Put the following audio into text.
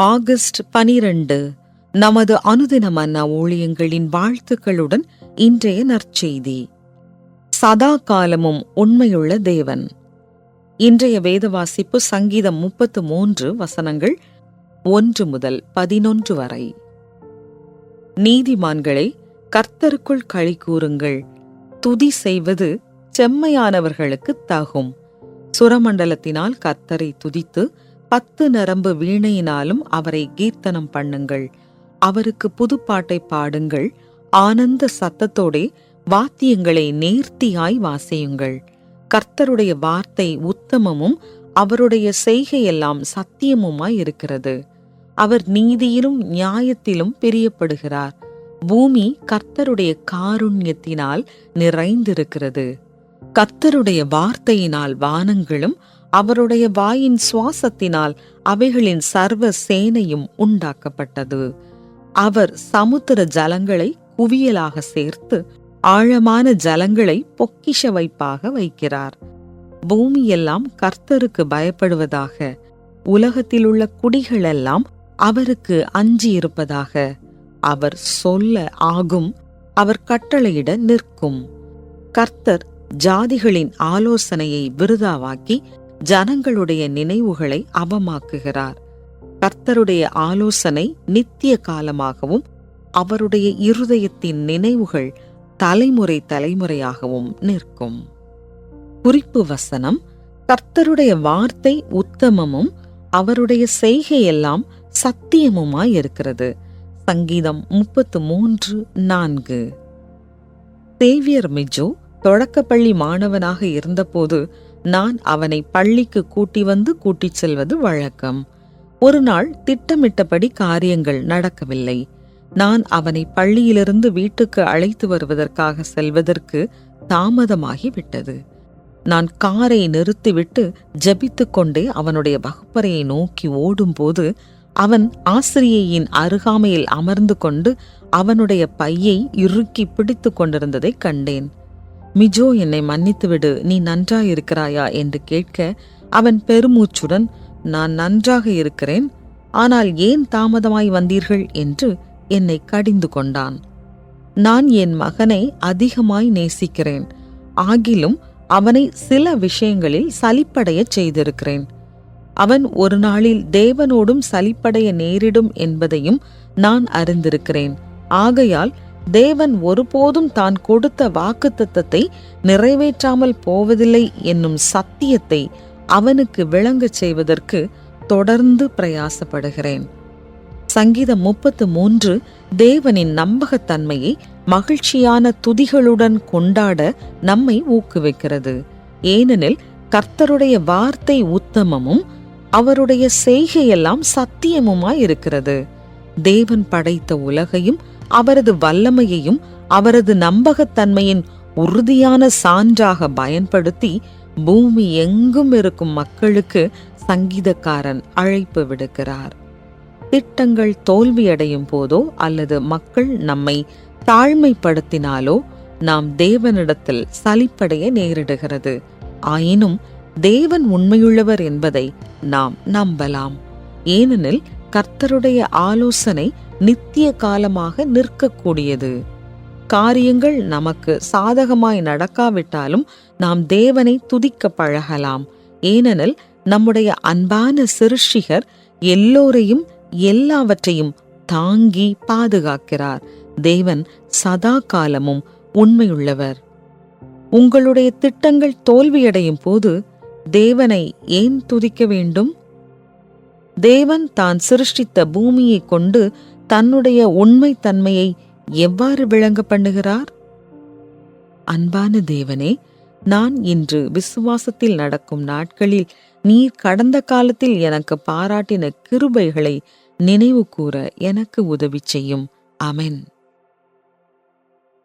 August பனிரெண்டு நமது அனுதின மன்னா ஊழியங்களின் வாழ்த்துக்களுடன் இன்றைய நற்செய்தி. சதா காலமும் உண்மையுள்ள தேவன். இன்றைய வேத வாசிப்பு சங்கீதம் முப்பத்து மூன்று வசனங்கள் ஒன்று முதல் பதினொன்று வரை. நீதிமான்களை கர்த்தருக்குள் களி கூறுங்கள். துதி செய்வது செம்மையானவர்களுக்கு தகும். சுரமண்டலத்தினால் கர்த்தரை துதித்து பத்து நரம்பு வீணையினாலும் அவரை கீர்த்தனம் பண்ணுங்கள். அவருக்கு புதுப்பாட்டை பாடுங்கள். ஆனந்த சத்தத்தோடே வாத்தியங்களை நேர்த்தியாய் வாசியுங்கள். கர்த்தருடைய வார்த்தை உத்தமமும் அவருடைய செய்கையெல்லாம் சத்தியமுமாய் இருக்கிறது. அவர் நீதியிலும் நியாயத்திலும் பிரியப்படுகிறார். பூமி கர்த்தருடைய காருண்யத்தினால் நிறைந்திருக்கிறது. கர்த்தருடைய வார்த்தையினால் வானங்களும் அவருடைய வாயின் சுவாசத்தினால் அவைகளின் சர்வ சேனையும் உண்டாக்கப்பட்டது. அவர் சமுத்திர ஜலங்களை குவியலாக சேர்த்து ஆழமான ஜலங்களை பொக்கிஷ வைப்பாக வைக்கிறார். பூமியெல்லாம் கர்த்தருக்கு பயப்படுவதாக உலகத்திலுள்ள குடிகளெல்லாம் அவருக்கு அஞ்சியிருப்பதாக. அவர் சொல்ல ஆகும் அவர் கட்டளையிட நிற்கும். கர்த்தர் ஜாதிகளின் ஆலோசனையை விருதாவாக்கி ஜனங்களுடைய நினைவுகளை அவமாக்குகிறார். கர்த்தருடைய ஆலோசனை நித்திய காலமாகவும் அவருடைய இருதயத்தின் நினைவுகள் தலைமுறை தலைமுறையாகவும் நிற்கும். குறிப்பு வசனம் கர்த்தருடைய வார்த்தை உத்தமமும் அவருடைய செய்கையெல்லாம் சத்தியமுமாய் இருக்கிறது. சங்கீதம் முப்பத்து மூன்று நான்கு. சேவியர் மிஜோ தொடக்கப்பள்ளி மாணவனாக இருந்தபோது நான் அவனை பள்ளிக்கு கூட்டி வந்து கூட்டிச் செல்வது வழக்கம். ஒரு நாள் திட்டமிட்டபடி காரியங்கள் நடக்கவில்லை. நான் அவனை பள்ளியிலிருந்து வீட்டுக்கு அழைத்து வருவதற்காக செல்வதற்கு தாமதமாகி விட்டது. நான் காரை நிறுத்திவிட்டு ஜபித்துக் கொண்டே அவனுடைய வகுப்பறையை நோக்கி ஓடும்போது அவன் ஆசிரியையின் அருகாமையில் அமர்ந்து கொண்டு அவனுடைய பையை இறுக்கி பிடித்து கொண்டிருந்ததை கண்டேன். மிஜோ என்னை மன்னித்துவிடு. நீ நன்றாயிருக்கிறாயா என்று கேட்க அவன் பெருமூச்சுடன் நான் நன்றாக இருக்கிறேன். ஆனால் ஏன் தாமதமாய் வந்தீர்கள்? என்று என்னை கடிந்து கொண்டான். நான் என் மகனை அதிகமாய் நேசிக்கிறேன். ஆகிலும் அவனை சில விஷயங்களில் சலிப்படையச் செய்திருக்கிறேன். அவன் ஒரு நாளில் தேவனோடும் சலிப்படைய நேரிடும் என்பதையும் நான் அறிந்திருக்கிறேன். ஆகையால் தேவன் ஒருபோதும் தான் கொடுத்த வாக்குத்தத்தத்தை நிறைவேற்றாமல் போவதில்லை என்னும் சத்தியத்தை அவனுக்கு விளங்கச் செய்வதற்கு தொடர்ந்து பிரயாசப்படுகிறேன். சங்கீதம் முப்பத்து மூன்று தேவனின் நம்பகத்தன்மையை மகிழ்ச்சியான துதிகளுடன் கொண்டாட நம்மை ஊக்குவிக்கிறது. ஏனெனில் கர்த்தருடைய வார்த்தை உத்தமமும் அவருடைய செய்கையெல்லாம் சத்தியமுமாய் இருக்கிறது தேவன் படைத்த உலகையும் அவரது வல்லமையையும் அவரது நம்பகத்தன்மையின் உறுதியான சான்றாக பயன்படுத்தி பூமி எங்கும் இருக்கும் மக்களுக்கு சங்கீதக்காரன் அழைப்பு விடுக்கிறார். திட்டங்கள் தோல்வியடையும் போதோ அல்லது மக்கள் நம்மை தாழ்மைப்படுத்தினாலோ நாம் தேவனிடத்தில் சலிப்படைய நேரிடுகிறது. ஆயினும் தேவன் உண்மையுள்ளவர் என்பதை நாம் நம்பலாம். ஏனெனில் கர்த்தருடைய ஆலோசனை நித்திய காலமாக நிற்கக்கூடியது. காரியங்கள் நமக்கு சாதகமாய் நடக்காவிட்டாலும் நாம் தேவனை துதிக்க பழகலாம். ஏனெனில் நம்முடைய அன்பான சிருஷிகர் எல்லோரையும் எல்லாவற்றையும் தாங்கி பாதுகாக்கிறார். தேவன் சதா காலமும் உண்மையுள்ளவர். உங்களுடைய திட்டங்கள் தோல்வியடையும் போது தேவனை ஏன் துதிக்க வேண்டும்? தேவன் தான் சிருஷ்டித்த பூமியை கொண்டு தன்னுடைய உண்மை தன்மையை எவ்வாறு விளங்க பண்ணுகிறார்? அன்பான தேவனே நான் இன்று விசுவாசத்தில் நடக்கும் நாட்களில் நீர் கடந்த காலத்தில் எனக்கு பாராட்டின கிருபைகளை நினைவு கூற எனக்கு உதவி செய்யும். அமென்